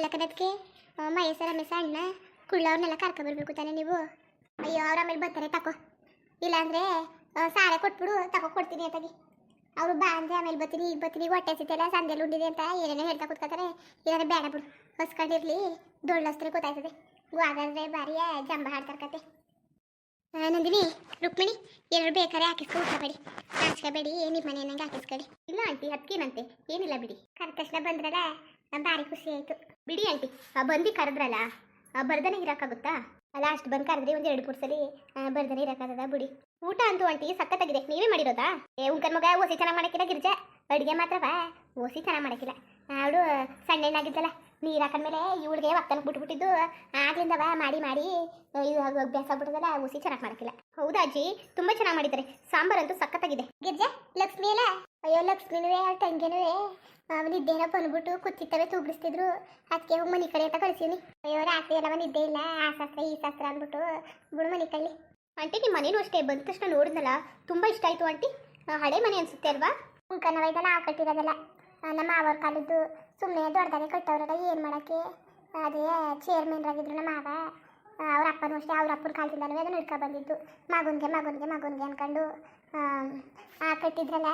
ಅಲ್ಲ ಅಮ್ಮ ಮಹೇಶ ರಮೇಶ ಅಣ್ಣ, ಕುಳ್ಳವ್ರನ್ನೆಲ್ಲ ಕರ್ಕೊಬರ್ಬೇಕು ತಾನೆ ನೀವು. ಅಯ್ಯೋ, ಅವ್ರ ಮೇಲೆ ಬರ್ತಾರೆ, ತಕೋ. ಇಲ್ಲಾಂದ್ರೆ ಸಾರೆ ಕೊಟ್ಬಿಡು, ತಕೋ, ಕೊಡ್ತೀನಿ ಅಂತಾಗಿ. ಅವರು ಬಾ ಅಂದ್ರೆ ಆಮೇಲೆ ಬರ್ತೀನಿ, ಈಗ ಬರ್ತೀನಿ ಹೊಟ್ಟೆ ಸಿಗ್ತಿಲ್ಲ ಸಂದೆಲ್ಲ ಉಂಡಿದೆ ಅಂತ ಏನೇನೋ ಹೇಳ್ತಾ ಕೂತ್ಕೊತಾರೆ ಇಲ್ಲಾಂದ್ರೆ ಬೇಡ ಬಿಡು ಹೊಸ್ಕೊಂಡಿರ್ಲಿ ಡೊಳ್ಳಸ್ತ್ರೆ ಗೊತ್ತಾಯ್ತದೆ. ಹಾಗಾದ್ರೆ ಬಾರಿ ಜಂಬ ಹಾಡ್ತಾರೆ ಕತೆ. ನಂದಿನಿ, ರುಕ್ಮಿಣಿ ಎರಡು ಬೇಕಾರೆ ಹಾಕಿಸ್ಕೊ ಉಟ್ಕೋಬೇಡಿ ಹಾಕಿಸ್ಕೋಬೇಡಿ ನಿಮ್ಮ ಮನೆ ನಂಗೆ ಹಾಕಿಸ್ಕೊಳ್ಳಿ ಇಲ್ಲ ಆಂಟಿ ಅದಕ್ಕೇನಂತೆ ಏನಿಲ್ಲ ಬಿಡಿ. ಕರೆದ ತಕ್ಷಣ ಬಂದ್ರಲ್ಲ ಭಾರಿ ಖುಷಿ ಆಯ್ತು. ಬಿಡಿ ಆಂಟಿ ಬಂದು ಕರೆದ್ರಲ್ಲ ಬರ್ದನೆ ಇರೋಕ್ಕಾಗುತ್ತಾ ಅಲ್ಲ, ಅಷ್ಟು ಬಂದು ಕರೆದ್ರಿ ಒಂದು ಎರಡು ಕುಡ್ಸಲಿ ಬರ್ದನೆ ಇರೋಕ್ಕಾಗದ ಬಿಡಿ. ಊಟ ಅಂತೂ ಆಂಟಿ ಸಖತ್ತಾಗಿದೆ, ನೀವೇ ಮಾಡಿರೋದಾ? ಏ ಉಂಕನ್ ಮಗ, ಓಸಿ ಚೆನ್ನಾಗಿ ಮಾಡಕ್ಕಿಲ್ಲ ಗಿರ್ಜಾ? ಅಡುಗೆ ಮಾತ್ರವಾ ಓಸಿ ಚೆನ್ನಾಗಿ ಮಾಡಕ್ಕಿಲ್ಲ. ಅವಳು ಸಣ್ಣಣ್ಣಾಗಿದ್ದಲ್ಲ ನೀರು ಹಾಕೊಂಡ್ಮೇಲೆ ಇವಳಿಗೆ ಒಕ್ಕನ ಬಿಟ್ಬಿಟ್ಟಿದ್ದು. ಆಗ್ಲಿಂದವ ಮಾಡಿ ಮಾಡಿ. ಇದು ಅಭ್ಯಾಸ ಆಗ್ಬಿಟ್ಟದಲ್ಲ, ಓಸಿ ಚೆನ್ನಾಗಿ ಮಾಡಕ್ಕಿಲ್ಲ. ಹೌದಾ ಅಜ್ಜಿ? ತುಂಬಾ ಚೆನ್ನಾಗಿ ಮಾಡಿದ್ದಾರೆ. ಸಾಂಬಾರಂತೂ ಸಖತ್ತಾಗಿದೆ. ಗಿರ್ಜೆ ಲಕ್ಷ್ಮಿ ಅಲ್ಲ? ಅಯ್ಯೋ, ಲಕ್ಷ್ಮಿನೂ ಅವಳ ತಂಗಿನುವೆ ಅವನಿದ್ದೇನೋ ಬಂದ್ಬಿಟ್ಟು ಕುತ್ತಿತ್ತವೆ ತೂಗಿಸ್ತಿದ್ರು ಅದಕ್ಕೆ ಹೋಗಿ ಮನೆ ಕಡೆ ಅಂತ ಕಳಿಸೀನಿ ಅಯ್ಯೋ, ರಾತ್ರಿ ಎಲ್ಲ ನಿದ್ದೆ ಇಲ್ಲ. ಆ ಶಾಸ್ತ್ರ, ಈ ಶಾಸ್ತ್ರ ಅಂದ್ಬಿಟ್ಟು ಬಿಡು ಮನೆ ಕಳ್ಳಿ ಆಂಟಿ ನಿಮ್ಮ ಮನೇನೂ ಅಷ್ಟೇ. ಬಂದ ತಕ್ಷಣ ನೋಡಿದ್ನಲ್ಲ. ತುಂಬ ಇಷ್ಟ ಆಯಿತು ಆಂಟಿ. ಹಳೆ ಮನೆ ಅನ್ಸುತ್ತೆ ಅಲ್ವಾ? ಉಳ್ಕನವ ಇದು ನಾವು ಕಟ್ಟಿರೋದಲ್ಲ. ನಮ್ಮ ಮಾವರ ಕಾಲದ್ದು ಸುಮ್ಮನೆ ದೊಡ್ಡದಾಗೆ ಕಟ್ಟವ್ರಲ್ಲ ಏನು ಮಾಡೋಕ್ಕೆ? ಅದೇ ಚೇರ್ಮನ್ ಆಗಿದ್ರು ನಮ್ಮ ಮಾವ. ಅವ್ರ ಅಪ್ಪನೂ ಅಷ್ಟೇ ಅವ್ರ ಅಪ್ಪನ ಕಾಲದಿಂದಲೂ ಅದನ್ನು ಹಿಡ್ಕೊ ಬಂದಿದ್ದು. ಮಗುನ್ಗೆ ಮಗುನ್ಗೆ ಮಗುನ್ಗೆ ಅಂದ್ಕೊಂಡು ಆ, ಕಟ್ಟಿದ್ರಲ್ಲ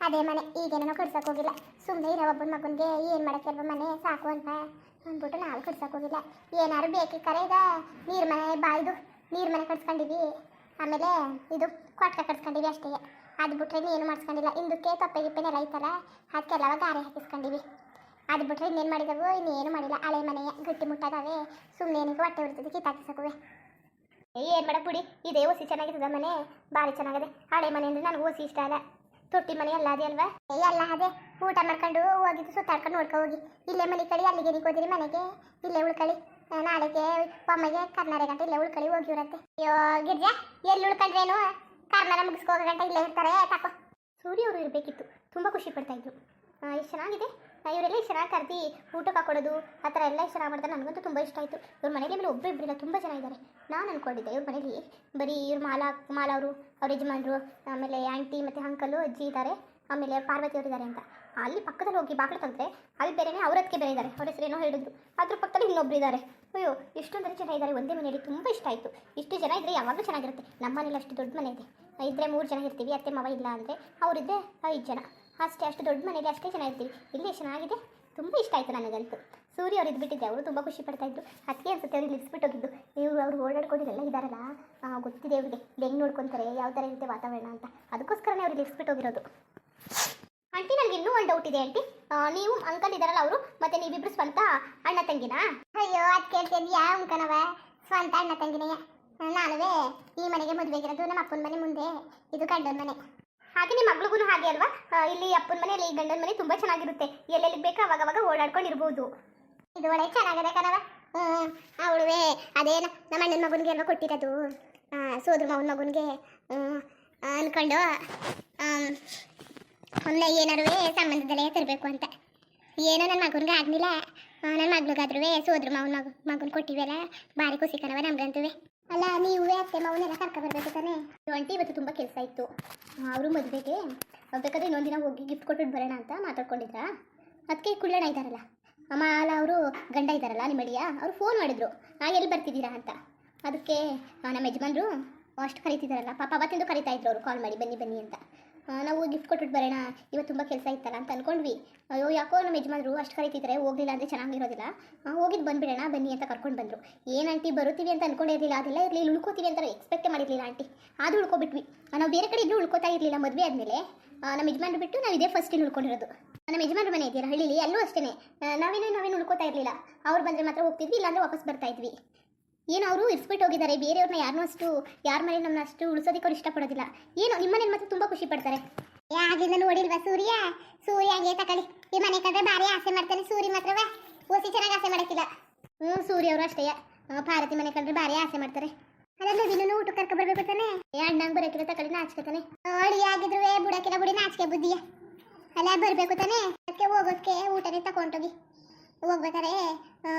ಅದೇ ಮನೆ. ಈಗೇನೋ ಹೋಗಿಲ್ಲ. ಸುಮ್ಮನೆ ಇರೋ ಒಬ್ಬನ ಮಗನಿಗೆ ಏನು ಮಾಡೋಕ್ಕೆಲ್ವ ಮನೆ ಸಾಕು ಅಂತ ಅಂದ್ಬಿಟ್ಟು ನಾವು ಹೋಗಿಲ್ಲ. ಏನಾದ್ರು ಬೇಕಿಕ್ಕರೆ ಈಗ ನೀರು ಮನೆ ಬಾಯ್ದು ನೀರು ಮನೆ ಕಟ್ಸ್ಕೊಂಡಿವಿ ಆಮೇಲೆ ಇದು ಕೊಟ್ಕ ಕಟ್ಸ್ಕೊಂಡಿವಿ ಅಷ್ಟೇ. ಅದು ಬಿಟ್ರೆ ಇನ್ನೇನು ಮಾಡಿಸ್ಕೊಂಡಿಲ್ಲ. ಹಿಂದಕ್ಕೆ ತೊಪ್ಪೆ ಗಿಪ್ಪೆನೆಲ್ಲ ಐತಲ್ಲ ಅದಕ್ಕೆಲ್ಲ ಗಾರೆ ಹಾಕಿಸ್ಕೊಂಡಿವಿ. ಅದು ಬಿಟ್ರೆ ಇನ್ನೇನು ಮಾಡಿದವು? ಇನ್ನೇನು ಮಾಡಿಲ್ಲ. ಹಳೆ ಮನೆಯ ಗಟ್ಟಿ ಮುಟ್ಟದಾವೆ. ಸುಮ್ಮನೆ ಏನಕ್ಕೆ ಹೊಟ್ಟೆ ಉರ್ತದೆ ಕಿತ್ತಾಕಿಸಕುವೆ ಏನು ಮಾಡಕ್ ಬಿಡಿ? ಇದೇ ಓಸಿ ಚೆನ್ನಾಗಿರ್ತದ ಮನೆ. ಭಾರಿ ಚೆನ್ನಾಗಿದೆ. ಹಳೆ ಮನೆ ಅಂದರೆ ನನಗೆ ಓಸಿ ಇಷ್ಟ ಅಲ್ಲ. ತೊಟ್ಟಿ ಮನೆ ಎಲ್ಲ ಅದೇ ಅಲ್ವಾ? ಏ, ಎಲ್ಲ ಅದೇ. ಊಟ ಮಾಡ್ಕೊಂಡು ಹೋಗಿದ್ದು, ಸುತ್ತಾಡ್ಕೊಂಡು ನೋಡ್ಕೊ ಹೋಗಿ. ಇಲ್ಲೇ ಮನೆ ಕಳಿ ಅಲ್ಲಿಗೆ ಹೋದಿರಿ ಮನೆಗೆ. ಇಲ್ಲೇ ಉಳ್ಕಳಿ. ನಾಳೆಗೆ ಒಮ್ಮೆಗೆ ಕರ್ನಾಟಕ ಇಲ್ಲೇ ಉಳ್ಕಳಿ ಹೋಗಿವ್ರಂತೆ ಅಯ್ಯೋ, ಗಿರ್ಜಾ, ಎಲ್ಲಿ ಉಳ್ಕೊಂಡ್ರೇನು? ಕರ್ನಾಟಕ ಮುಗಿಸ್ಕೊಂಡು ಗಂಟೆ ಇಲ್ಲೇ ಇರ್ತಾರೆ. ತಕೋ ಸೂರ್ಯ ಅವರು ಇರಬೇಕಿತ್ತು. ತುಂಬ ಖುಷಿ ಪಡ್ತಾ ಇದ್ರು. ಎಷ್ಟು ಚೆನ್ನಾಗಿದೆ. ಇವರೆಲ್ಲ ಚೆನ್ನಾಗಿ ಕರೆದಿ ಊಟಕ್ಕೆ ಹಾಕೊಡೋದು, ಆ ಥರ ಎಲ್ಲ ಚೆನ್ನಾಗಿ ಮಾಡ್ತಾರೆ. ನನಗಂತೂ ತುಂಬ ಇಷ್ಟ ಆಯಿತು. ಇವ್ರ ಮನೆಯಲ್ಲಿ ಮೇಲೆ ಒಬ್ಬರು ಇಬ್ಬರಿಲ್ಲ ತುಂಬ ಜನ ಇದ್ದಾರೆ ನಾನು ಅಂದ್ಕೊಂಡಿದ್ದೆ ಇವ್ರ ಮನೇಲಿ ಬರೀ ಇವ್ರ ಮಾಲಾ ಮಾಲಾ ಅವರು, ಅವ್ರ ಯಜಮಾನರು, ಆಮೇಲೆ ಆಂಟಿ ಮತ್ತು ಅಂಕಲು, ಅಜ್ಜಿ ಇದ್ದಾರೆ ಆಮೇಲೆ ಪಾರ್ವತಿ ಅವರು ಇದ್ದಾರೆ ಅಂತ. ಅಲ್ಲಿ ಪಕ್ಕದಲ್ಲಿ ಹೋಗಿ ಬಾಗಿಲು ತಂದರೆ ಅಲ್ಲಿ ಬೇರೆನೇ ಹತ್ತಿಗೆ ಬೇರೆ ಇದ್ದಾರೆ ಅವ್ರ ಹೆಸರೇನೋ ಹೇಳಿದ್ರು. ಅದ್ರ ಪಕ್ಕದಲ್ಲಿ ಇನ್ನೊಬ್ರು ಇದ್ದಾರೆ ಅಯ್ಯೋ ಇಷ್ಟೊಂದರೆ ಜನ ಇದ್ದಾರೆ ಒಂದೇ ಮನೆಯಲ್ಲಿ ತುಂಬ ಇಷ್ಟ ಆಯಿತು. ಇಷ್ಟು ಜನ ಇದ್ದರೆ ಯಾವಾಗಲೂ ಚೆನ್ನಾಗಿರುತ್ತೆ. ನಮ್ಮ ಮನೇಲಿ ಅಷ್ಟು ದೊಡ್ಡ ಮನೆ ಇದೆ. ಇದ್ದರೆ ಮೂರು ಜನ ಇರ್ತೀವಿ, ಅತ್ತೆ, ಮಾವ ಇಲ್ಲ ಅಂದರೆ ಅವರಿದ್ದೆ ಐದು ಜನ. ಅಷ್ಟೇ, ಅಷ್ಟು ದೊಡ್ಡ ಮನೆಗೆ ಅಷ್ಟೇ ಜನ ಇರ್ತೀವಿ. ಇಲ್ಲಿ ಚೆನ್ನಾಗಿದೆ. ತುಂಬ ಇಷ್ಟ ಆಯಿತು ನನಗಂತೂ. ಸೂರ್ಯ ಅವ್ರು ಇದ್ಬಿಟ್ಟಿದ್ದೆ ಅವರು ತುಂಬ ಖುಷಿ ಪಡ್ತಾಯಿದ್ರು ಅದಕ್ಕೆ ಅನ್ಸುತ್ತೆ ಅವ್ರಿಗೆ ಇಳಿಸ್ಬಿಟ್ಟು ಹೋಗಿದ್ದು. ಇವರು, ಅವ್ರು ಓಡಾಡ್ಕೊಂಡಿರಲ್ಲ ಇದ್ದಾರಲ್ಲ ಗೊತ್ತಿದೆ ಅವ್ರಿಗೆ ಹೆಂಗೆ ನೋಡ್ಕೊತಾರೆ, ಯಾವ ಥರ ಇರುತ್ತೆ ವಾತಾವರಣ ಅಂತ. ಅದಕ್ಕೋಸ್ಕರನೇ ಅವ್ರಿಗೆ ಇಳಿಸ್ಬಿಟ್ಟು ಹೋಗಿರೋದು. ಆಂಟಿ ನನಗೆ ಇನ್ನೂ ಒಂದು ಡೌಟ್ ಇದೆ ಆಂಟಿ ನೀವು ಅಂಕಲ್ ಇದ್ದಾರಲ್ಲ ಅವರು, ಮತ್ತೆ ನೀವಿಬ್ರು ಸ್ವಂತ ಅಣ್ಣ, ತಂಗಿನಾ? ಅಯ್ಯೋ, ಅದು ಕೇಳ್ತಿದ್ಯಾ ಅಂಕನವ ಸ್ವಂತ ಅಣ್ಣ, ತಂಗಿನೇ. ನಾನುವೇ, ಈ ಮನೆಗೆ ಮದುವೆಗಿರೋದು ನಮ್ಮ ಅಪ್ಪನ ಮನೆ ಮುಂದೆ, ಇದು ಗಂಡನ ಮನೆ. ಹಾಗೆ ನಿಮ್ಮ ಮಗಳಿಗೂ ಹಾಗೆ ಅಲ್ವಾ? ಇಲ್ಲಿ ಅಪ್ಪನ ಮನೆಯಲ್ಲಿ ಗಂಡನ ಮನೆ ತುಂಬಾ ಚೆನ್ನಾಗಿರುತ್ತೆ. ಎಲ್ಲೆಲ್ಲಿ ಬೇಕೋ ಅವಾಗ ಅವಾಗ ಓಡಾಡ್ಕೊಂಡಿರ್ಬೋದು. ಇದು ಒಳ್ಳೆ ಚೆನ್ನಾಗಿದೆ ಕಣವ ಅವಳುವೆ, ಅದೇ ನಮ್ಮ ಅಣ್ಣನ ಮಗನಿಗೆ ಅಲ್ವಾ ಕೊಟ್ಟಿರೋದು. ಸೋದ್ರ ಮಗನ ಮಗನಿಗೆ ಅನ್ಕೊಂಡು ಒಮ್ಮೆ ಏನಾರುವೆ ಸಂಬಂಧದಲ್ಲೇ ತರಬೇಕು ಅಂತ. ಏನೋ ನನ್ನ ಮಗನಿಗೆ ಆಗಲಿಲ್ಲ. ನನ್ನ ಮಗ್ಳಿಗಾದ್ರೂ ಸೋದ್ರ ಮಾವನ ಮಗ, ಮಗನ ಕೊಟ್ಟಿವಲ್ಲ? ಭಾರಿ ಖುಷಿ ಕಣವ ನಮ್ಗಂತೂ ಅಲ್ಲ ನೀವು ಅತ್ತೆ ಮಾವನೆಲ್ಲ ಕರ್ಕ ಬರ್ಬೇಕು ತಾನೆ? ಒಂಟಿ ಇವತ್ತು ತುಂಬ ಕೆಲಸ ಇತ್ತು. ಅವರು ಮದುವೆಗೆ. ಬೇಕಾದ್ರೆ ಇನ್ನೊಂದಿನ ಹೋಗಿ ಗಿಫ್ಟ್ ಕೊಟ್ಬಿಟ್ಟು ಬರೋಣ ಅಂತ ಮಾತಾಡ್ಕೊಂಡಿದ್ರಾ? ಅದಕ್ಕೆ ಕುಳ್ಳಣ ಇದ್ದಾರಲ್ಲ? ಅಮ್ಮ, ಅಲ್ಲ, ಅವರು ಗಂಡ ಇದ್ದಾರಲ್ಲ ನಿಮ್ಮ ಅಡಿಯ ಅವ್ರು ಫೋನ್ ಮಾಡಿದ್ರು. ನಾ ಎಲ್ಲಿ ಬರ್ತಿದ್ದೀರಾ ಅಂತ. ಅದಕ್ಕೆ ನಮ್ಮ ಯಜಮಾನ್ರು ಅಷ್ಟು ಕರೀತಿದ್ದಾರಲ್ಲ. ಪಾಪ, ಅವತ್ತಿಂದು ಕರಿತಾ ಇದ್ರು ಅವರು ಕಾಲ್ ಮಾಡಿ, ಬನ್ನಿ ಬನ್ನಿ ಅಂತ. ನಾವು ಗಿಫ್ಟ್ ಕೊಟ್ಬಿಟ್ಟು ಬರೋಣ. ಇವತ್ತು ತುಂಬ ಕೆಲಸ ಇತ್ತಲ್ಲ ಅಂತ ಅನ್ಕೊಂಡ್ವಿ. ಅಯ್ಯೋ, ಯಾಕೋ ನಮ್ಮ ಯಜಮಾನರು ಅಷ್ಟು ಕರೀತಿದ್ದಾರೆ ಹೋಗಲಿಲ್ಲ ಅಂದರೆ ಚೆನ್ನಾಗಿರೋದಿಲ್ಲ ಹೋಗಿದ್ದು ಬಂದ್ಬಿಡೋಣ, ಬನ್ನಿ ಅಂತ ಕರ್ಕೊಂಡು ಬಂದರು. ಏನು ಆಂಟಿ, ಬರುತ್ತೀವಿ ಅಂತ ಅನ್ಕೊಂಡಿರಲಿಲ್ಲ ಅದೆಲ್ಲ ಇರಲಿ, ಉಳ್ಕೋತೀವಿ ಅಂತ ಎಕ್ಸ್ಪೆಕ್ಟೇ ಮಾಡಿರಲಿಲ್ಲ ಆಂಟಿ. ಅದು ಉಳ್ಕೊಬಿಟ್ವಿ. ನಾವು ಬೇರೆ ಕಡೆ ಇದ್ರೂ ಉಳ್ಕೋತಾ ಇರಲಿಲ್ಲ ಮದುವೆ ಆದಮೇಲೆ. ನಮ್ಮ ಯಜಮಾನ್ರು ಬಿಟ್ಟು ನಾವು ಇದೇ ಫಸ್ಟ್ ಉಳ್ಕೊಂಡಿರೋದು. ನಮ್ಮ ಯಜಮಾನ್ರ ಮನೆ ಇದೆಯಲ್ಲ, ಹಳ್ಳಿಲಿ, ಅಲ್ಲೂ ಅಷ್ಟೇ ನಾವೇನೇ, ನಾವೇನು ಉಳ್ಕೋತಾ ಇರಲಿಲ್ಲ. ಅವ್ರು ಬಂದರೆ ಮಾತ್ರ ಹೋಗ್ತಿದ್ವಿ, ಇಲ್ಲಾಂದರೆ ವಾಪಸ್ ಬರ್ತಾ ಇದ್ವಿ. ಏನು ಅವರು ಇರಿಸ್ಬಿಟ್ಟು ಹೋಗಿದ್ದಾರೆ? ಬೇರೆಯವ್ರನ್ನ ಯಾರನ್ನೂ ಅಷ್ಟು, ಯಾರ ಮನೆ ನಮ್ಮನ್ನ ಅಷ್ಟು ಉಳಿಸೋದಕ್ಕೆ ಅವ್ರು ಇಷ್ಟಪಡೋದಿಲ್ಲ. ಏನು ನಿಮ್ಮ ಮತ್ತೆ ತುಂಬ ಖುಷಿ ಪಡ್ತಾರೆ. ಆಗಿಂದ ನೋಡಿಲ್ವಾ ಸೂರ್ಯ? ಸೂರ್ಯ ಹಂಗೆ ತಕೊಳ್ಳಿ ಈ ಮನೆ ಕಂಡ್ರೆ ಭಾರಿ ಆಸೆ ಮಾಡ್ತಾನೆ ಸೂರ್ಯ ಮಾತ್ರವೇ ಓಸಿ ಚೆನ್ನಾಗಿ ಆಸೆ ಮಾಡಕ್ಕಿಲ್ಲ. ಹ್ಞೂ ಸೂರ್ಯ ಅವರು ಅಷ್ಟೇ. ಭಾರತಿ ಮನೆ ಕಂಡ್ರೆ ಭಾರಿ ಆಸೆ ಮಾಡ್ತಾರೆ. ಅದನ್ನು ದಿನ ಊಟ ಕರ್ಕೊ ಬರ್ಬೇಕು ತಾನೆ? ಅಣ್ಣಂಗೆ ಬರೋಕಿಲ್ಲ ತಕೊಳ್ಳಿ ನಾಚಿಕೆ ತಾನೆ. ಅಳಿ ಆಗಿದ್ರು ಬುಡಕಿಲ್ಲ ಬುಡಿ, ನಾಚಿಕೆ ಬುದ್ಧಿಯ. ಅಲ್ಲ ಬರಬೇಕು ತಾನೆ? ಅದಕ್ಕೆ ಹೋಗೋದಕ್ಕೆ ಊಟನೇ ತಗೊಂಡೋಗಿ. ಹೋಗ್ಬೇಕಾರೆ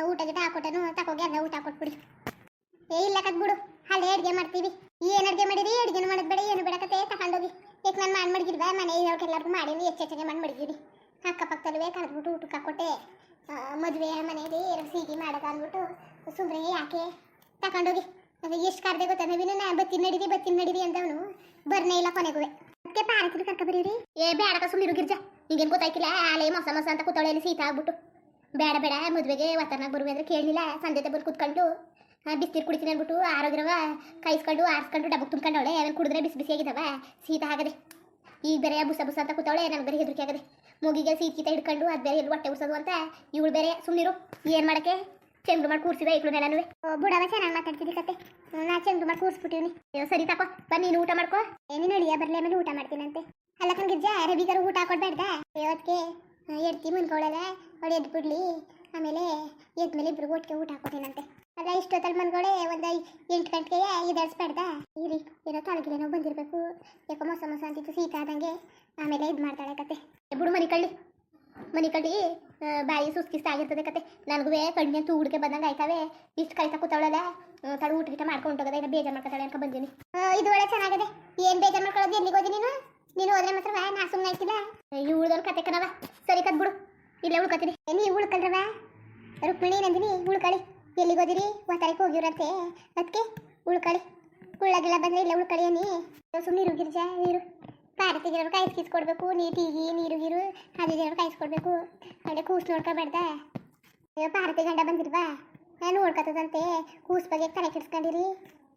ಊಟ ಊಟಕ್ಕೆ ಹಾಕೊಟ್ಟನು ತಗೋಗಿ ಅಲ್ಲ ಊಟ ಕೊಟ್ಬಿಡಿ. ಏ, ಇಲ್ಲ ಕದ್ ಬಿಡು. ಅಲ್ಲೇ ಅಡುಗೆ ಮಾಡ್ತೀವಿ. ಏನು ಅಡುಗೆ ಮಾಡಿರಿ ಅಡುಗೆನೂ ಮಾಡೋದು ಬೇಡ, ಏನು ಬೇಡಕತ್ತೆ ತಗೊಂಡೋಗಿ. ಈಗ ನಾನು ಮಾಡಿ ಮಡಗಿಲ್ವಾ ಮನೆ ಇರೋರ್ಗೆಲ್ಲರಿಗೂ ಮಾಡೀನಿ. ಹೆಚ್ಚು ಹೆಚ್ಚಿಗೆ ಮಾಡಿ ಮಡಗಿರಿ ಅಕ್ಕಪಕ್ಕದಲ್ಲೇ ಕರೆದ್ಬಿಟ್ಟು ಊಟಕ್ಕೆ ಹಾಕೊಟ್ಟೆ ಮದುವೆ ಮನೆಯಲ್ಲಿ ಎರಡು ಸೀಗಿ ಮಾಡೋದು ಅಂದ್ಬಿಟ್ಟು ಸುಮ್ಮನೆ ಯಾಕೆ? ತಗೊಂಡೋಗಿ. ಎಷ್ಟು ಕರ್ದೆ ಗೊತ್ತಾ? ನಾ ಬತ್ತಿ ನಡೀರಿ ಬತ್ತಿ ನಡೀರಿ ಅಂದವನು. ಬರ್ನೇ ಇಲ್ಲ ಕೊನೆಗೂ ಅದಕ್ಕೆ ಪಾರಕರು ಕರ್ಕ ಬರೀರಿ. ಏ ಬೇಡಕ ಸುಮ್ಮನೆ ಇರುಗಿರ್ಜ ನಿಂಗೇನು ಗೊತ್ತಾಯ್ತಿಲ್ಲ? ಆಲೆ ಮಸ ಮಸ ಅಂತ ಕೂತಾಳೆಯಲ್ಲಿ ಸೀತಾ ಆಗ್ಬಿಟ್ಟು. ಬೇಡ ಬೇಡ, ಮದುವೆಗೆ ವಾತಾವರಣ ಬರುವೆ ಅಂದ್ರೆ ಕೇಳಲಿಲ್ಲ. ಸಂಜೆ ಬಂದು ಕೂತ್ಕೊಂಡು ಬಿಸಿನೀರು ಕುಡಿತೀನಿ ಅಂದ್ಬಿಟ್ಟು ಆರೋಗ್ಯವ ಕಾಯಿಸ್ಕೊಂಡು, ಆರಿಸ್ಕೊಂಡು ಡಬ್ಬಕ್ಕೆ ತುಂಬ್ಕೊಂಡವಳೆ ಅದನ್ನು ಕುಡಿದ್ರೆ ಬಿಸಿ ಬಿಸಿ ಆಗಿದಾವ. ಶೀತ ಆಗದೆ. ಈಗ ಬೇರೆ ಬುಸ ಬುಸ ಅಂತ ಕೂತವಳೆ ನನಗೆ ಬೇರೆ ಹೆದರಿಕೆ ಆಗದೆ. ಮೂಗಿಗೆ ಸೀಟ್ ಗೀತ ಹಿಡ್ಕೊಂಡು, ಅದು ಬೇರೆ ಎಲ್ಲಿ ಹೊಟ್ಟೆ ಉರ್ಸೋದು ಅಂತ ಇವಳು ಬೇರೆ ಸುಮ್ಮನಿರು ಏನು ಮಾಡಕ್ಕೆ? ಚಂದ್ರು ಮಾಡಿ ಕೂರಿಸಿದೆ ಇಕ್ಳು ನೆಲನು. ಬುಡವ ಚೆನ್ನಾಗಿ ಮಾತಾಡ್ತಿದ್ದಿ ಕತೆ. ನಾ ಚೆಂಡು ಮಾಡಿ ಕೂರಿಸ್ಬಿಟ್ಟಿವ್ನಿ. ಸರಿ ತಪ್ಪ ಬನ್ನಿ ನೀನು ಊಟ ಮಾಡ್ಕೋ. ಏನೇನು ಅಳಿಯ ಬರಲಿ, ಆಮೇಲೆ ಊಟ ಮಾಡ್ತೀನಂತೆ. ಅಲ್ಲ ಕಣ್ಗಿರ್ಜ ರವಿಗಾರು ಊಟ ಹಾಕೊಡ್ಬೇಡ್ದ ಇವತ್ತಿಗೆ ಎಡ್ತಿ ಮುನ್ಕೊಳ್ಳಲ್ಲ ಅವಳು ಎದ್ದು ಬಿಡ್ಲಿ. ಆಮೇಲೆ ಎದ್ಮೇಲೆ ಇಬ್ರಿಗೂ ಒಟ್ಟಿಗೆ ಊಟ ಹಾಕೋತೀನಂತೆ ಅಲ್ಲ ಇಷ್ಟೊತ್ತಲ್ಲಿ ಮನ್ಗೋಡೆ ಒಂದು ಎಂಟು ಗಂಟೆಗೆ ಇದಳಿಸ್ಬೇಡ್ದ ಇರಿ ಏನೋ ನಾವು ಬಂದಿರಬೇಕು. ಯಾಕೋ ಮೊಸ ಮೊಸ ಅಂತಿತ್ತು ಸೀತ ಆದಂಗೆ. ಆಮೇಲೆ ಇದು ಮಾಡ್ತಾಳೆ ಕತೆ. ಬಿಡು ಮನಿ ಕಳ್ಳಿ. ಮನಿ ಕಳ್ಳಿ ಬಾಯಿ ಸುಸ್ಕಿಸ್ತ ಆಗಿರ್ತದೆ ಕತೆ. ನನಗೂ ಕಣ್ಣಿನ ತೂಡಿಕೆ ಬಂದಂಗೆ ಆಯ್ತಾವೆ. ಇಷ್ಟು ಕಳಿತಾ ಕೂತಾವಳಲ್ಲ ತಡ ಊಟ ಗಿಟ ಮಾಡ್ಕೊಂಡು ಹೋಗೋದ ಏನೋ ಬೇಜಾರು ಮಾಡ್ಕೊತಾಳೆ ಅಂತ ಬಂದೀನಿ. ಇದು ಒಳ್ಳೆ ಚೆನ್ನಾಗಿದೆ. ಏನು ಬೇಜಾರು ಮಾಡ್ಕೊಳ್ಳೋದು ಎಲ್ಲಿಗೆ ಹೋದಿ ನೀನು? ನೀನು ಹೋದ್ರೆ ಮಾತ್ರ ನಾ ಸುಮ್ಮನೆ ಆಯ್ತಿಲ್ಲ ಉಳ್ದವ್ರ ಕತೆ ಕಣವ ಸರಿ ಕತ್ ಬಿಡು. ಇಲ್ಲೇ ಉಳ್ಕೊತೀನಿ. ನೀವು ಉಳ್ಕಲ್ರವ ರುಕ್ಮಿಣಿ ನಂದಿನಿ ಉಳ್ಕಳಿ. ಎಲ್ಲಿಗೆ ಹೋದಿರಿ ವಾತಾರಕ್ಕೆ ಹೋಗಿರಂತೆ ಅದಕ್ಕೆ ಉಳ್ಕಳಿ. ಉಳ್ಳಾಗಿಲ್ಲ ಬಂದರೆ ಇಲ್ಲ ಉಳ್ಕಳಿ ಅನ್ನಿ. ಸುಮ್ಮನೆ ಇರು ಗಿರ್ಜಾ, ನೀರು. ಪಾರತಿಗಿರೋರು ಕಾಯಿಸ್ಕಿಸ್ಕೊಡ್ಬೇಕು ನೀಟಿಗಿ ನೀರು, ಗೀರು. ಕೈಸ್ ಕಾಯಿಸ್ಕೊಡ್ಬೇಕು ಅಲ್ಲೇ ಕೂಸ್ ನೋಡ್ಕೊಬೇಡ್ದ ಪಾರತಿ ಗಂಡ ಬಂದಿರ್ವಾ? ನಾನು ನೋಡ್ಕೊತದಂತೆ. ಕೂಸ್ ಬಗ್ಗೆ ತಲೆ ಕೆಡ್ಸ್ಕೊಂಡಿರಿ.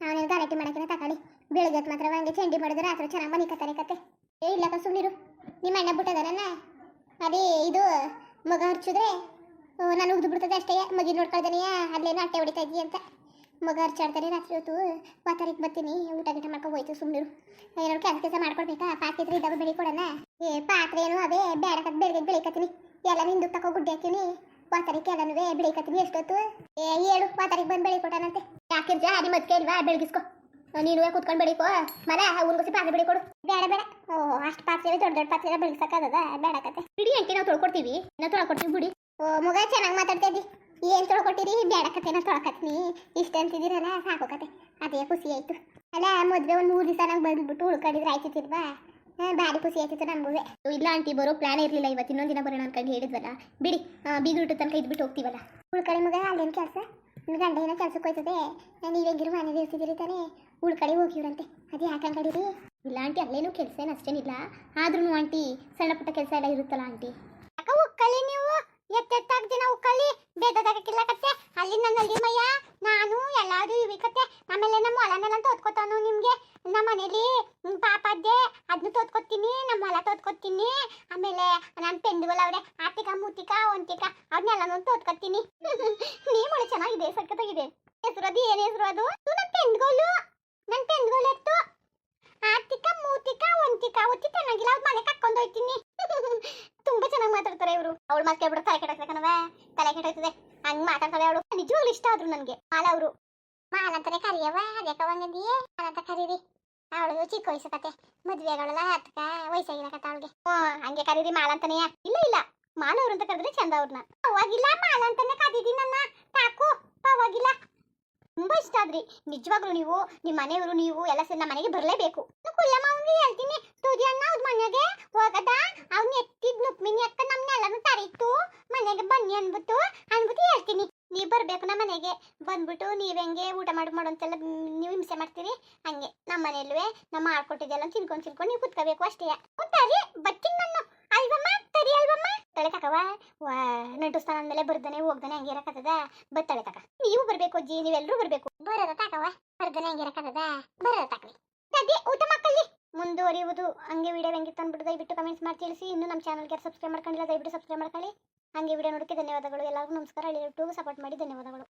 ಅವನೇನು ಗಲಾಟೆ ಮಾಡೋಕ್ಕಿಂತ ತಗೊಳ್ಳಿ. ಬೆಳಗ್ಗೆ ಮಾತ್ರ ಹಂಗೆ ಚಂಡಿ ಮಾಡಿದ್ರೆ ರಾತ್ರಿ ಚೆನ್ನಾಗಿ ಮನೆ ಕತ್ತಾರೆ ಕತೆ ಏ ಇಲ್ಲಕ್ಕ ಸುಮ್ಮನಿರು ನಿಮ್ಮ ಅಣ್ಣ ಬಿಟ್ಟದನ ಅದೇ, ಇದು ಮಗ ಹರ್ಚಿದ್ರೆ? ನಾನು ಉಗ್ದು ಬಿಡ್ತದೆ ಅಷ್ಟೇ. ಮಗಿ ನೋಡ್ಕೊಳ್ದನೆಯ ಅಲ್ಲೇನೋ ಅಟ್ಟೆ ಹೊಡಿತಾ ಇದ್ದೀಯ ಅಂತ. ಮಗ ಹರ್ಚಾಡ್ತಾನೆ ರಾತ್ರಿ ಹೊತ್ತು ವಾತಾರಿಗೆ ಬರ್ತೀನಿ, ಊಟ ಗೀಟ ಮಾಡ್ಕೊಂಡು ಹೋಯ್ತು ಸುಮ್ಮನೆ ಏನೋ ಕೆಲಸ ಕೆಲಸ ಮಾಡ್ಕೊಡ್ಬೇಕಾ? ಪಾತ್ರೆ ಇದ್ದಾಗ ಕೊಡೋಣ. ಏ, ಪಾತ್ರೆ ಏನು ಬೇಡ ಬೇಡಕತ್ ಬೆಳಗ್ಗೆ ಬೆಳಿಕತ್ತೀನಿ. ಎಲ್ಲ ನಿಂದು ತಕೋ ಗುಡ್ಡೆ ಹಾಕಿನಿ ವಾತಾರಿಗೆ ಎಲ್ಲನೂ ಬೆಳಿಕತ್ತೀನಿ ಎಷ್ಟೊತ್ತು ಏ ಹೇಳು ವಾತಾರಿಗೆ ಬಂದು ಬೆಳಿ ಕೊಡೋಣಂತೆ ಯಾಕಿರ್ಜ ನಿಮ್ಮ ಅದಕ್ಕೆ ಇಲ್ವಾ? ಬೆಳಗಿಸ್ಕೊ. ನೀನು ಕೂತ್ಕೊಂಡು ಬೆಳಿಕೋ. ಮರ ಊರ್ಗೋಸಿ ಪಾತ್ರೆ ಬೆಳಿ ಕೊಡು. ಬೇಡ ಬೇಡ. ಓ ಅಷ್ಟು ಪಾತ್ರೆ ದೊಡ್ಡ ದೊಡ್ಡ ಪಾತ್ರೆ ಬೆಳಗ್ಸಕ್ಕಾಗದ ಬೇಡ ಕತೆ. ಬಿಡಿ ಅಂಟಿ ನಾವು ತೊಳ್ಕೊಡ್ತೀವಿ. ನಾವು ತೊಳ್ಕೊಡ್ತೀವಿ, ಬಿಡಿ. ಓ ಮಗ ಚೆನ್ನಾಗಿ ಮಾತಾಡ್ತಾ ಇದ್ದಿ. ಏನು ತೊಳ್ಕೊಟ್ಟಿರಿ? ಬೇಡ ಕತೆ ನಾನು ತೊಳ್ಕತ್ತೀನಿ ಇಷ್ಟ ಅಂತಿದ್ದೀರಲ್ಲ ಸಾಕು ಕತೆ. ಅದೇ ಖುಷಿ ಆಯಿತು. ಅಲ್ಲ ಮದ್ವೆ ಒಂದು ಮೂರು ದಿವಸ ನಂಗೆ ಬಂದ್ಬಿಟ್ಟು ಉಳ್ಕೊಂಡಿದ್ರೆ ಆಯ್ತಿತ್ತಿಲ್ವಾ ಭಾರಿ ಖುಷಿ ಆಯ್ತಿತ್ತು ನಮಗೂ ಇಲ್ಲ ಆಂಟಿ ಬರೋ ಪ್ಲಾನ್ ಇರಲಿಲ್ಲ ಇವತ್ತು. ಇನ್ನೊಂದು ದಿನ ಬರೋಣ ಅನ್ಕೊಂಡು ಹೇಳಿದ್ವಲ್ಲ. ಬಿಡಿ ಬೀಗ್ರೂಟು ತನಕ ಇದ್ಬಿಟ್ಟು ಹೋಗ್ತೀವಲ್ಲ. ಉಳ್ಕಡೆ ಮಗ ಅಲ್ಲೇನು ಕೆಲಸ? ನಿಮ್ಮ ಗಂಡ ಏನೋ ಕೆಲ್ಸಕ್ಕೆ ಹೋಯ್ತದೆ. ನಾನು ಹೆಂಗಿರು ಮನೇಲಿ ಇರ್ತಿದ್ದೀರಿ ತಾನೇ. ಉಳ್ಕಡೆ ಹೋಗಿವ್ರಂತೆ ಅದೇ ಯಾಕೆ ಅನ್ಕೊಂಡಿರಿ ಇಲ್ಲ ಆಂಟಿ ಅಲ್ಲೇನು ಕೆಲಸ ಏನು ಅಷ್ಟೇನಿಲ್ಲ. ಆದ್ರೂ ಆಂಟಿ ಸಣ್ಣ ಪುಟ್ಟ ಕೆಲಸ ಎಲ್ಲ ಇರುತ್ತಲ್ಲ ಆಂಟಿ. ಎತ್ತೆತ್ತಾಗ ದಿನ ಉಕ್ಕಳಿ ಬೇದದಾಗಕ್ಕಿಲ್ಲ ಕತ್ತೆ. ಅಲ್ಲಿ ನನ್ನ ಮಯ್ಯ ನಾನು ಎಲ್ಲಾರು ಇವಿ ಕತ್ತೆ. ಆಮೇಲೆ ನಮ್ಮ ಹೊಲನೆಲ್ಲ ತೋದ್ಕೋತಾನು ನಿಮ್ಗೆ. ನಮ್ಮ ಮನೇಲಿ ಪಾಪದ್ದೆ ಅದನ್ನು ತೋತ್ಕೊತೀನಿ, ನಮ್ಮ ಹೊಲ ತೋದ್ಕೋತೀನಿ ಆಮೇಲೆ ನನ್ನ ಪೆಂದುಗಳು ಅವ್ರೆ, ಆತಿಕ, ಮೂತಿಕ, ಒಂತಿಕ, ಅವ್ನೆಲ್ಲನೂ ತೋದ್ಕೋತೀನಿ ನೀವು ಒಳ್ಳೆ ಚೆನ್ನಾಗಿದೆ ಸಕ್ಕತ್ತಾಗಿದೆ ಹೆಸರು ಅದು, ಏನು ಹೆಸರು ಅದು? ನನ್ನ ಪೆಂಡ್ಗೋಲು ನನ್ನ ಪೆಂಡ್ಗೋಲು ಎತ್ತು. ಆತಿಕ, ಮೂತಿಕ, ಒಂತಿಕ, ಒತ್ತಿ ಚೆನ್ನಾಗಿಲ್ಲ, ಅವ್ರ ಮನೆ ಕರ್ಕೊಂಡು ಹೋಯ್ತೀನಿ. ಚೆನ್ನಾಗಿ ಮಾತಾಡ್ತಾರೆ ಇವರು. ಅವಳು ಮಾತು ಕೇಳ್ಬಿಡ್ತಾ ತಲೆ ಕೆಡಕ್ಬೇಕನವ ತಲೆ ಕೆಟ್ಟೋಯ್ತದೆ ಹಂಗ್ ಮಾತಾಡ್ತಾಳೆ ಅವಳು. ನಿಜವಾಗ್ಲೂ ಇಷ್ಟ ಆದ್ರು ನನ್ಗೆ. ಮಾಲ ಅವರು. ಮಾಲ ಅಂತಾನೆ ಕರಿಯವ ಅದಕ್ಕವಂಗಂದಿಯೇ ಮಾಲ ಅಂತ ಕರೀರಿ. ಅವಳು ಚಿಕ್ಕ ವಯಸ್ಸು ಕತೆ. ಮದ್ವೆಗಳೆಲ್ಲ ಹತ್ಕ ವಯಸ್ಸಾಗಿರಕತ್ತ ಅವಳಿಗೆ. ಹ್ಞೂ ಹಂಗೆ ಕರೀರಿ ಮಾಲ ಅಂತಾನೆಯ ಇಲ್ಲ ಇಲ್ಲ. ಮಾಲ ಅವ್ರು ಅಂತ ಕರೆದ್ರೆ ಚಂದ ಅವ್ರನ್ನ ಅವಾಗಿಲ್ಲ ಮಾಲ ಅಂತಾನೆ ಕರೀರಿ ನನ್ನ. ಸಾಕು ಪರವಾಗಿಲ್ಲ ತುಂಬಾ ಇಷ್ಟ ಆದ್ರಿ. ನಿಜವಾಗ್ಲೂ ನೀವು ನಿಮ್ಮ ಮನೆಯವರು ನೀವು ಎಲ್ಲ ಸೇರಿ ನಮ್ಮ ಮನೆಗೆ ಬರಲೇಬೇಕು. ಕುಲ್ಲಮ್ಮ ಅವ್ನಿಗೆ ಹೇಳ್ತೀನಿ, ತುದಿ ಅಣ್ಣ ಅವ್ರ ಮನೆಗೆ ಹೋಗದ? ಅವ್ನ ಎತ್ತಿದ್ನು ನುಪ್ಮಿನಿ ಅಕ್ಕ ನಮ್ನೆಲ್ಲರೂ ತರೀತು. ಮನೆಗೆ ಬನ್ನಿ ಅನ್ಬಿಟ್ಟು ಅನ್ಬಿಟ್ಟು ಹೇಳ್ತೀನಿ. ನೀವು ಬರಬೇಕು ನಮ್ಮ ಮನೆಗೆ. ಬಂದ್ಬಿಟ್ಟು ನೀವ್ ಹೆಂಗೆ ಊಟ ಮಾಡಿ, ಮಾಡೋ ಅಂತೆಲ್ಲ ನೀವು ಹಿಂಸೆ ಮಾಡ್ತೀರಿ? ಹಂಗೆ. ನಮ್ಮ ಮನೆಯಲ್ಲೂ ನಮ್ಮ ಮಾಡ್ಕೊಟ್ಟಿದ್ದೆಲ್ಲ ತಿನ್ಕೊಂಡು ತಿನ್ಕೊಂಡು ನೀವು ಕುತ್ಕೋಬೇಕು ಅಷ್ಟೇ. ತರಿ ಬರ್ತೀನಿ ನಾನು. ಅಲ್ವಮ್ಮ? ತರಿ ಅಲ್ವಮ್ಮ? ತಲೆ ನಂಟುಸ್ತಾನ ಅಂದಮೇಲೆ ಬರ್ದನೆ, ಹೋಗ್ದಾನೆ, ಹಂಗೆ ಇರಕತ್ತದ. ಬತ್ತಳೆ ತಕ ನೀವು ಬರ್ಬೇಕು ಅಜ್ಜಿ ನೀವೆಲ್ಲರೂ ಬರ್ಬೇಕು. ಬರೋದ ತಕವ ಬರ್ದನೆ, ಹಂಗೆ ಇರಕತ್ತದ. ಬರೋದ ತಕವಿ ಸದ್ಯ ಊಟ ಮಕ್ಕಳಿ ಮುಂದುವರಿಯುವುದು ಹಂಗೆ ವಿಡಿಯೋ ಹೆಂಗಿತ್ತು ಅಂದ್ಬಿಟ್ಟು ದಯವಿಟ್ಟು ಕಮೆಂಟ್ಸ್ ಮಾಡಿ ತಿಳಿಸಿ. ಇನ್ನು ನಮ್ಮ ಚಾನಲ್ಗೆ ಸಬ್ಸ್ಕ್ರೈಬ್ ಮಾಡ್ಕೊಂಡಿಲ್ಲ, ದಯವಿಟ್ಟು ಸಬ್ಸ್ಕ್ರೈಬ್ ಮಾಡ್ಕೊಳ್ಳಿ. ಹಂಗೆ ವಿಡಿಯೋ ನೋಡೋಕ್ಕೆ ಧನ್ಯವಾದಗಳು. ಎಲ್ಲರಿಗೂ ನಮಸ್ಕಾರ. ಯೂಟ್ಯೂಬ್ ಸಪೋರ್ಟ್ ಮಾಡಿ. ಧನ್ಯವಾದಗಳು.